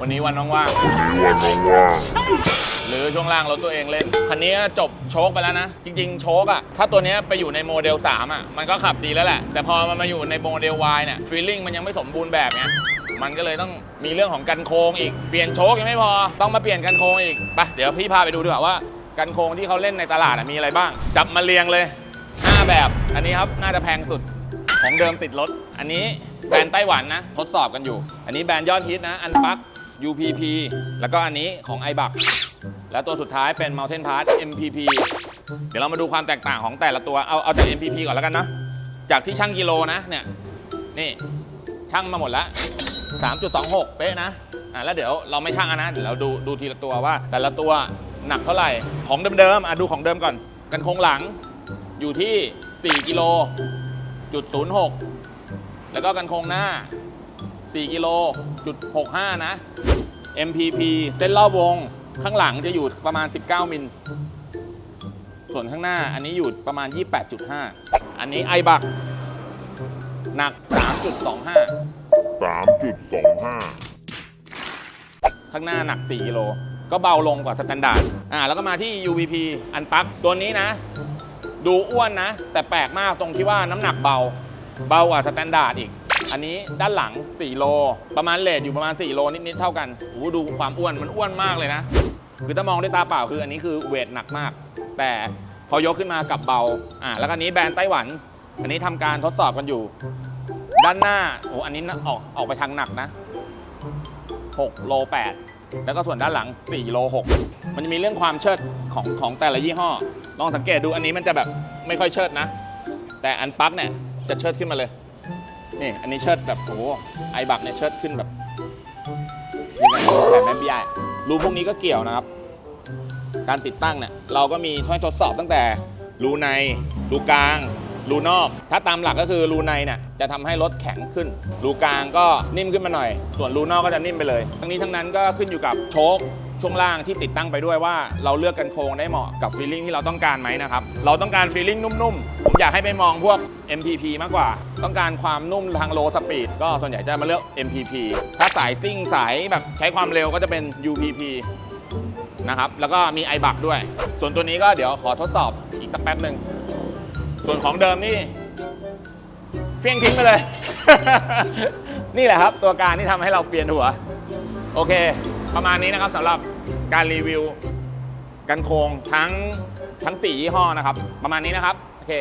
วันนี้วันว่างๆหรือช่วงล่างรถตัวเองเล่น คันนี้จบโชคไปแล้วนะ จริง ๆ โชคอะถ้าตัวนี้ไปอยู่ในโมเดล 3อะมันก็ขับดีแล้วแหละ แต่พอมันมาอยู่ในโมเดล Y เนี่ยฟีลลิ่งมันยังไม่สมบูรณ์แบบไงมันก็เลยต้องมีเรื่องของกันโค้งอีก เปลี่ยนโชคยังไม่พอ ต้องมาเปลี่ยนกันโค้งอีก ไป เดี๋ยวพี่พาไปดูดีกว่าว่า กันโค้งที่เขาเล่นในตลาดอะมีอะไรบ้าง จับมาเรียงเลย 5 แบบ อันนี้ครับน่าจะแพงสุด ของเดิมติดรถ อันนี้แบรนด์ไต้หวันนะ ทดสอบกันอยู่ อันนี้แบรนด์ยอดฮิตนะ อันปัก UPP แล้วก็อันนี้ของ i b u c แล้วตัวสุดท้ายเป็น Mountain Pass MPP เดี๋ยวเรามาดูความแตกต่างของแต่ละตัว เอาเอาจาก MPP ก่อนแล้วกันนะ จากที่ช่างกิโลนะเนี่ยนี่ช่างมาหมดแล้ว 3.26 เป๊ะนะอะแล้วเดี๋ยวเราไม่ช่างอะนะเดี๋ยวเราดูดูทีละตัวว่า แต่ละตัวหนักเท่าไหร่ของเดิมๆอะดูของเดิมก่อน กันโครงหลังอยู่ที่ 4กิโลจุด06แล้วก็กันโครงหน้า 4กิโลจุด65นะ MPP เส้นรอบวง ข้างหลังจะอยู่ประมาณ 19 มิล ส่วนข้างหน้าอันนี้อยู่ประมาณ 28.5 อันนี้ไอบักหนัก 3.25สามจุดสองห้าข้างหน้าหนัก 4 กิโล ก็เบาลงกว่าสแตนดาร์ด อ่า แล้วก็มาที่ UVP อันปักตัวนี้นะ ดูอ้วนนะ แต่แปลกมากตรงที่ว่าน้ำหนักเบา เบากว่าสแตนดาร์ดอีก อันนี้ด้านหลัง 4 โล ประมาณเลทอยู่ประมาณ 4 โลนิดๆเท่ากันโอ้ดูความอ้วนมันอ้วนมากเลยนะ คือถ้ามองด้วยตาเปล่าคืออันนี้คือเวทหนักมาก แต่พอยกขึ้นมากับเบาอ่าแล้วก็อันนี้แบรนด์ไต้หวัน อันนี้ทำการทดสอบกันอยู่ ด้านหน้าโอ้อันนี้ออกออกไปทางหนักนะ 6 โล 8 แล้วก็ส่วนด้านหลัง 4 โล 6 มันจะมีเรื่องความเชิดของของแต่ละยี่ห้อ ลองสังเกตดูอันนี้มันจะแบบไม่ค่อยเชิดนะ แต่อันปักเนี่ยจะเชิดขึ้นมาเลย นี่อันนี้เชิดแบบโอ้โหไอบักเนี่ยเชิดขึ้นแบบยังไงแบบแม่พี่ใหญ่รูพวกนี้ก็เกี่ยวนะครับ การติดตั้งเนี่ยเราก็มีให้ทดสอบตั้งแต่รูในรูกลางรูนอก ถ้าตามหลักก็คือรูในเนี่ยจะทำให้รถแข็งขึ้น รูกลางก็นิ่มขึ้นมาหน่อย ส่วนรูนอกก็จะนิ่มไปเลย ทั้งนี้ทั้งนั้นก็ขึ้นอยู่กับโชค ช่วงล่างที่ติดตั้งไปด้วยว่าเราเลือกกันโครงได้เหมาะกับฟีลลิ่งที่เราต้องการไหมนะครับ เราต้องการฟีลลิ่งนุ่มๆ ผมอยากให้ไปมองพวก MPP มากกว่า ต้องการความนุ่มทางโลสปีดก็ส่วนใหญ่จะมาเลือก MPP ถ้าสายซิ่งสายแบบใช้ความเร็วก็จะเป็น UPP นะครับแล้วก็มี i b u c ด้วย ส่วนตัวนี้ก็เดี๋ยวขอทดสอบอีกสักแป๊บหนึ่งส่วนของเดิมนี่เฟี้ยงทิ้งไปเลย นี่แหละครับ ตัวการที่ทำให้เราเปลี่ยนหัว โอเค ประมาณนี้นะครับสำหรับการรีวิวกันโครงทั้งทั้ง4ยี่ห้อนะครับ ประมาณนี้นะครับ โอเค